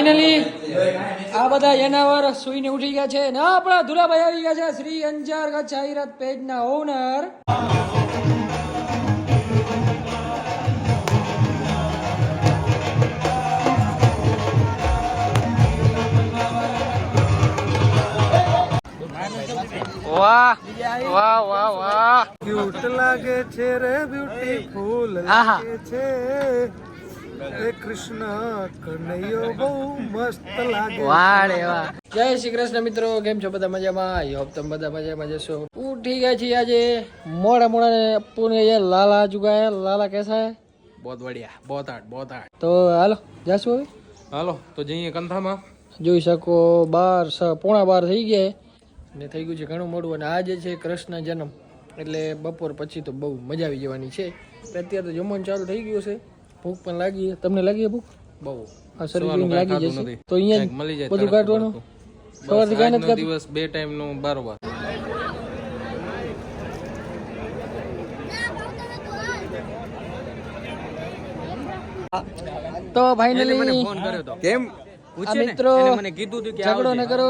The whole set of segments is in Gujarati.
ફાઇનલી આ બધા એનાવર સુઈને ઉઠી ગયા છે ને આપણા ધુલાભાઈ આવી ગયા છે. શ્રી અંજાર જાહેરાત આઈરત પેજ ના ઓનર વાહ વાહ વાહ વાહ. ક્યુટ લાગે છે રે બ્યુટીફુલ લાગે છે. હે કૃષ્ણ કનૈયો બહુ મસ્ત લાગે. વાળે વાહ. જય શ્રી કૃષ્ણ મિત્રો કેમ છો બધા મજામાં? આઈ હોપ તમે બધા મજામાં જશો ઉઠી ગયા છીએ આજે. મોડા મોડા ને પૂને યે લાલા જુગાય. લાલા કેસા હે? બહોત બઢિયા બહોત તો હાલો જાશું હાલો તો જઈએ કંથામાં. જોઈ શકો બાર પોણા બાર થઈ ગયા ને થઈ ગયું છે ઘણું મોડું. અને આજે છે કૃષ્ણ જન્મ. એટલે બપોર પછી તો બહુ મજા આવી જવાની છે. અત્યારે તો જમવાનું ચાલુ થઈ ગયું છે. ભૂખ પણ લાગી. તમને લાગી ભૂખ? બહુ. હા શરીર લાગી જશે? તો અહીંયા મળી જાય બધું કાઢવાનું? સવારથી કાંઈ નથી દિવસ બે ટાઈમનું બારોબાર તો ફાઇનલી કેમ? મિત્રો ઝઘડો ન કરો.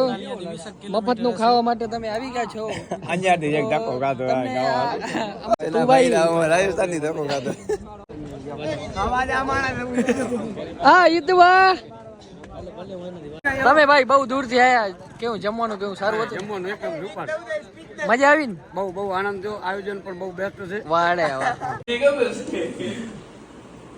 મફતનું ખાવા માટે તમે આવી ગયા છો. અહીંયાથી એક ધક્કો ખાધો ખાધો. હા તમે ભાઈ બહુ દૂરથી આયા. કેવું જમવાનું કેવું સારું હતું? જમવાનું એકદમ મજા આવી ને? બહુ બહુ આનંદ થયો. આયોજન પણ બહુ બેસ્ટ છે. વાડે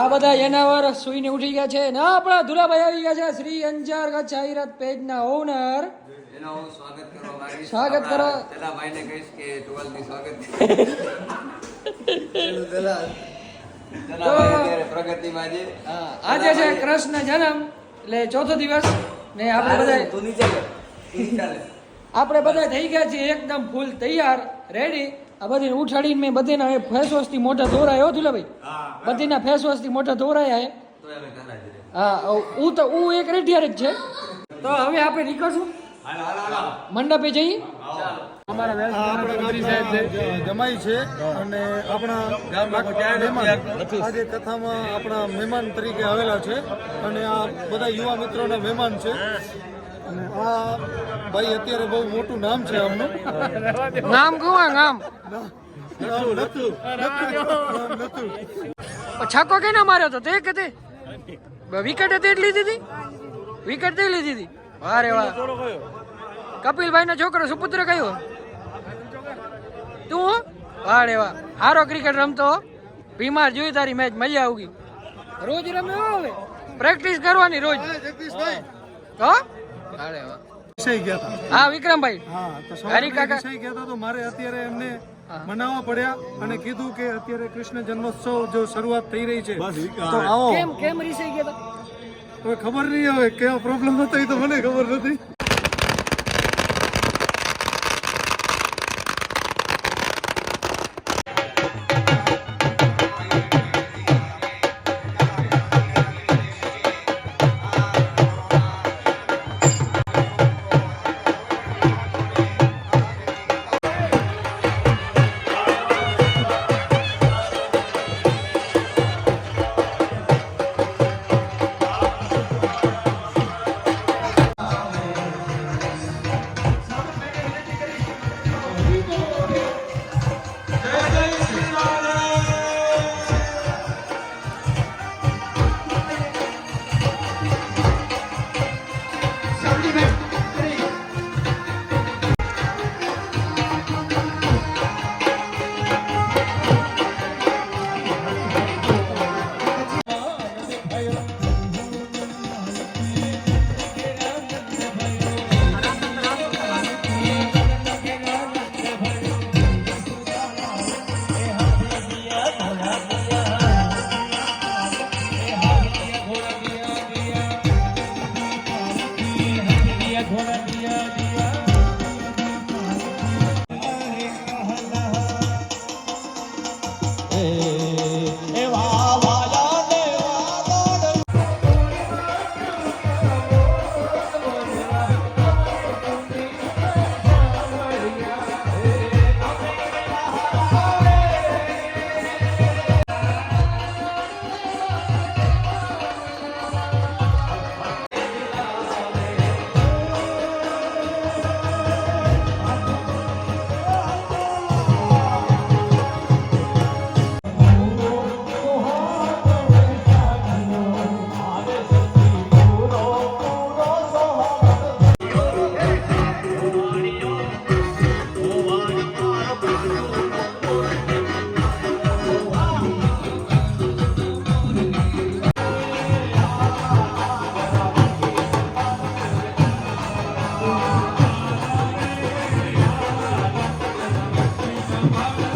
આ બધા એનાવર સુઈને ઉઠી ગયા છે ને આપણા ધુરાભાઈ આવી ગયા છે. શ્રી અંજાર કચ્છ આઈરત પેજ ના ઓનર સ્વાગત કરો. ભાઈને કહીશ કે ટુવેલ સ્વાગત પ્રગતિમાં આજે છે કૃષ્ણ જન્મ એટલે ચોથો દિવસ ને આપણે બધા. આપણે બધા થઈ ગયા છીએ એકદમ ફૂલ તૈયાર રેડી આ બધીને ઉઠાડીને મેં બધીના ફેસ વોશથી મોઢા ધોરાય હો બધીના ફેસથી મોઢા ધોરાયા હે. હા હું તો હું એક રેઢિયાર જ છે. તો હવે આપણે નીકળશું. મંડપે જઈએ. જમાઈ છે અને આપણા મહેમાન આજે કથામાં આપણા મહેમાન તરીકે આવેલા છે અને આ બધા યુવા મિત્રોના મહેમાન છે. અને આ ભાઈ અત્યારે બહુ મોટું નામ છે આમનું. નામ કહું નામ. નથુ. નામ નથુ. માર્યો તો? તે કે તે? વિકેટ હતી એટલી દીધી વિકેટ તે લીધી હતી? વારે વાહ. કપિલભાઈ નો છોકરો સુપુત્ર કયો? તું વારે વાહ. હારો ક્રિકેટ રમતો બીમાર જોઈ તારી મેચ મજા આવી રોજ રમે હવે? પ્રેક્ટિસ કરવાની રોજ. હો? વારે વાહ. હા વિક્રમભાઈ. હા તો હરી કાકા. વિષય ગયા હતા તો મારે અત્યારે એમને મનાવવા પડ્યા અને કીધું કે અત્યારે કૃષ્ણ જન્મોત્સવ જો શરૂઆત થઈ રહી છે. તો આવો. કેમ કેમ રીસાઈ ગયા હતા હવે ખબર નહીં હવે કેવો પ્રોબ્લેમ હતો એ તો મને ખબર નથી. Baba.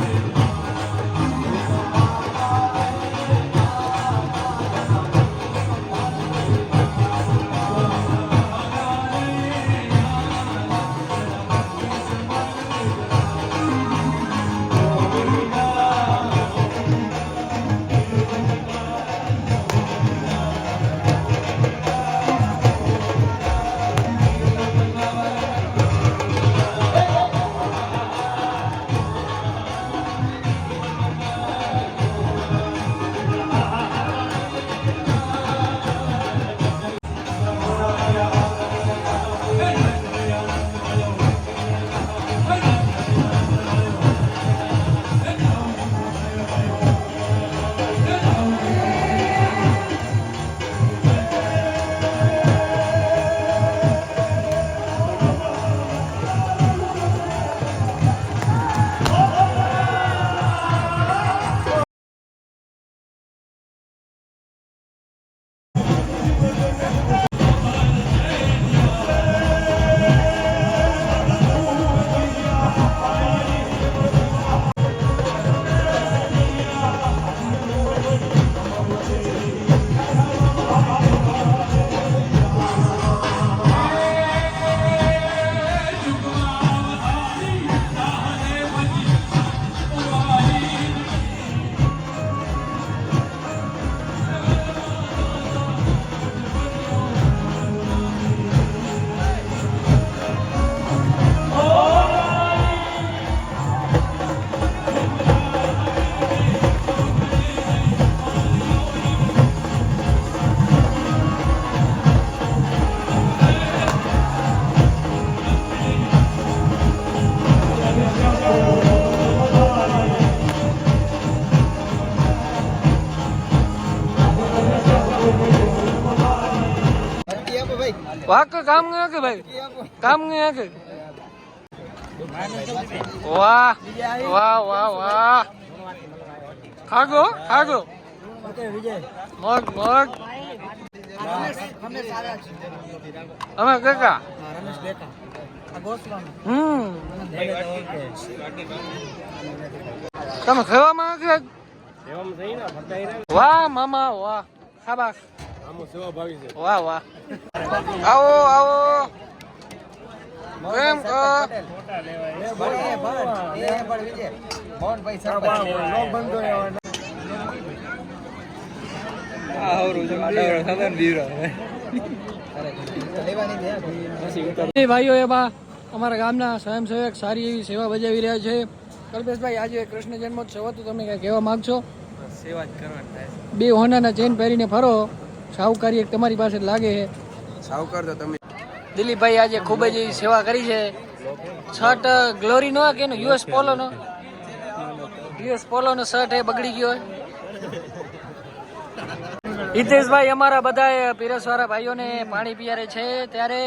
વાહ કે કામ ગયા કે ભાઈ? કામ ગયા કે? વાહ વાહ વાહ વાહ. ખાગો ખાગો મગ મગ. અમે કાકા? હમ. તમે ખાવામાં કે? વાહ મામા વાહ. શાબાશ. વાહ વાહ. આવો આવો. કેમ છો ભાઈઓ એવા અમારા ગામના સ્વયંસેવક સારી એવી સેવા બજાવી રહ્યા છે. કલ્પેશભાઈ આજે કૃષ્ણ જન્મોત્સવ હતો તમે કઈ કહેવા માંગશો? સેવા જ કરવાની બે હોનાના ચેન પહેરીને ફરો. સાહુકારી એક તમારી પાસે લાગે છે. સાહુકાર તો તમે દિલીપભાઈ આજે ખૂબ જ એવી સેવા કરી છે. શર્ટ ગ્લોરી નો કે યુએસ પોલો નો? યુએસ પોલો નો શર્ટ એ બગડી ગયો હિતેશભાઈ અમારા બધા પીરસવાળા ભાઈઓને પાણી પિયારે છે. ત્યારે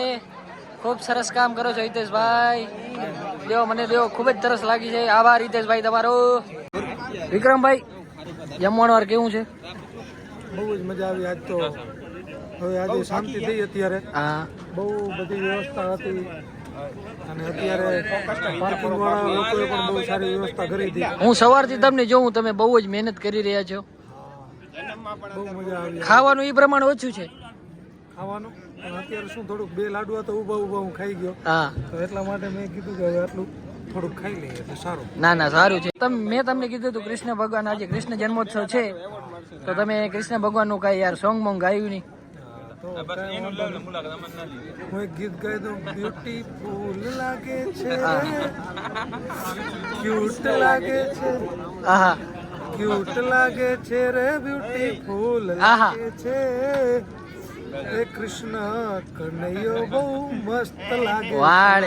ખૂબ સરસ કામ કરો છો હિતેશભાઈ. દેવો મને દેવો ખૂબ જ તરસ લાગી છે. આભાર હિતેશભાઈ તમારો. વિક્રમભાઈ જમવાનું વાર કેવું છે? બહુ જ મજા આવી આજ તો. હવે આજે શાંતિ થઈ અત્યારે. હા. બહુ બધી વ્યવસ્થા હતી. અને અત્યારે પાર્કિંગ વાળા લોકોએ પણ બહુ સારી વ્યવસ્થા કરી હતી હું સવારથી તમને જોઉં તમે બહુ જ મહેનત કરી રહ્યા છો. બહુ મજા આવી. ખાવાનું એ પ્રમાણે ઓછું છે. ખાવાનું? અત્યારે શું થોડુંક બે લાડવા તો ઊભા ઊભા હું ખાઈ ગયો. હા. તો એટલા માટે મેં કીધું કે હવે આટલું થોડુંક ખાઈ લઈએ એટલે સારું. ના ના સારું છે. તમે મેં તમને કીધું હતું કૃષ્ણ ભગવાન આજે કૃષ્ણ જન્મોત્સવ છે. તો તમે કૃષ્ણ ભગવાનનું કાંઈ યાર સોંગ મોંગ ગાયું નહીં? તો કાંઈ ગીત ગાય દઉં. બ્યુટીફુલ લાગે છે. ક્યુટ લાગે છે. આહા ક્યુટ લાગે છે રે બ્યુટીફુલ આહા. લાગે છે. એ કૃષ્ણ કનૈયો બહુ મસ્ત લાગે. વાહ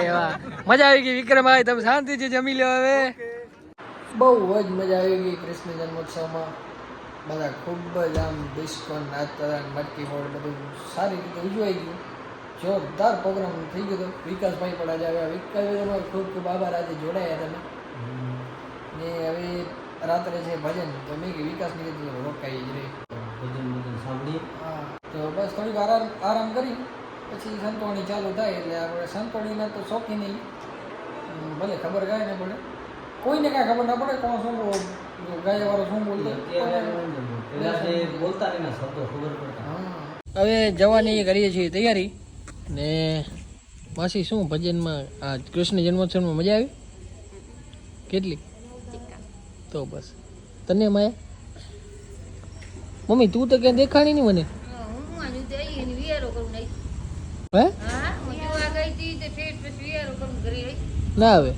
મજા આવી ગઈ વિક્રમભાઈ તમે શાંતિથી જમી લો હવે. બહુ જ મજા આવી ગઈ કૃષ્ણ જન્મોત્સવમાં. બધા ખૂબ જ આમ ડિસ્કો નાચતા મટકી હોળ બધું સારી રીતે ઉજવાઈ ગયું. જોરદાર પ્રોગ્રામ થઈ ગયો હતો વિકાસભાઈ પણ આજે આવ્યા. વિકાસભાઈ તમારો ખૂબ ખૂબ આભાર. આજે જોડાયા તમે. ને હવે રાત્રે છે ભજન તો મેં કે વિકાસને કીધું રોકાઈ જ રહી. હા બસ થોડીક આરામ આરામ કરી પછી સંતોણી ચાલુ થાય એટલે આપણે સંતોણીના તો શોખી નહીં. ભલે ખબર ગાય ને પડે. કોઈને કાંઈ ખબર ના પડે કોણ શું બોલ- ગાય વાળો શું બોલતો. હા. હવે જવાની કરીએ છીએ તૈયારી. ને માસી શું ભજનમાં આ કૃષ્ણ જન્મોત્સવમાં મજા આવી? કેટલી? તો બસ. તને માયા? મમ્મી તું તો ક્યાં દેખાણી નહીં મને હું આજે તો આવી અને વિયારો કરું નહીં હે? ના આવે.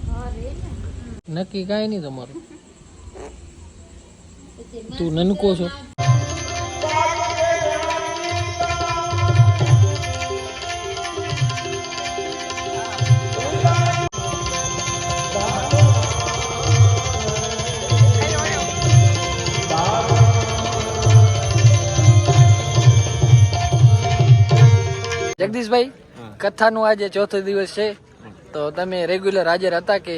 નક્કી કાંઈ નહીં તમારું. તું નનકો છો. જગદીશભાઈ કથાનું આજે ચોથો દિવસ છે. તો તમે રેગ્યુલર હાજર હતા કે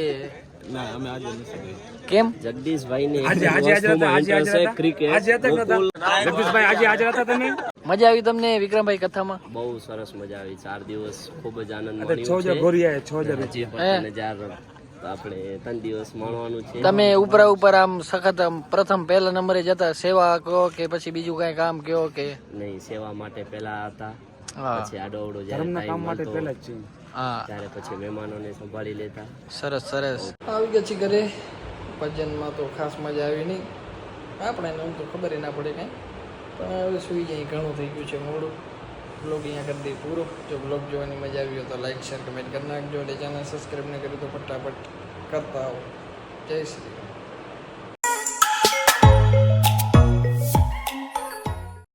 કેમ? જગદીશભાઈ ને આજે આજે ઇન્ટરેસ્ટ છે ક્રિકેટ ગોકુલ. મજા આવી તમને વિક્રમભાઈ કથામાં? બહુ સરસ મજા આવી ચાર દિવસ ખૂબ જ આનંદ માણ્યો છે હજી પણ ત્રણ હજાર આપણે ત્રણ દિવસ માણવાનું છે. તમે ઉપરા ઉપર આમ સખત આમ પ્રથમ પહેલા નંબરે જતા સેવા કહો કે પછી બીજું કઈ કામ કહો કે? નહીં સેવા માટે પહેલા હતા. પછી આડો અવડો જ્યારે કામ માટે પહેલા જ છે. ત્યારે પછી મહેમાનોને સંભાળી લેતા. સરસ સરસ. આવી ગયા છે ઘરે. ભજનમાં તો ખાસ મજા આવી નહીં. આપણે એને તો ખબર ના પડે કાંઈ. પણ હવે સુઈ જાય ઘણું થઈ ગયું છે મોડું. બ્લોગ અહીંયા કરી દઈએ પૂરો. જો બ્લોગ જોવાની મજા આવી હોય તો લાઈક શેર કમેન્ટ કરી નાખજો એટલે ચેનલ સબસ્ક્રાઈબ ન કર્યું તો ફટાફટ કરતા આવો. જય શ્રી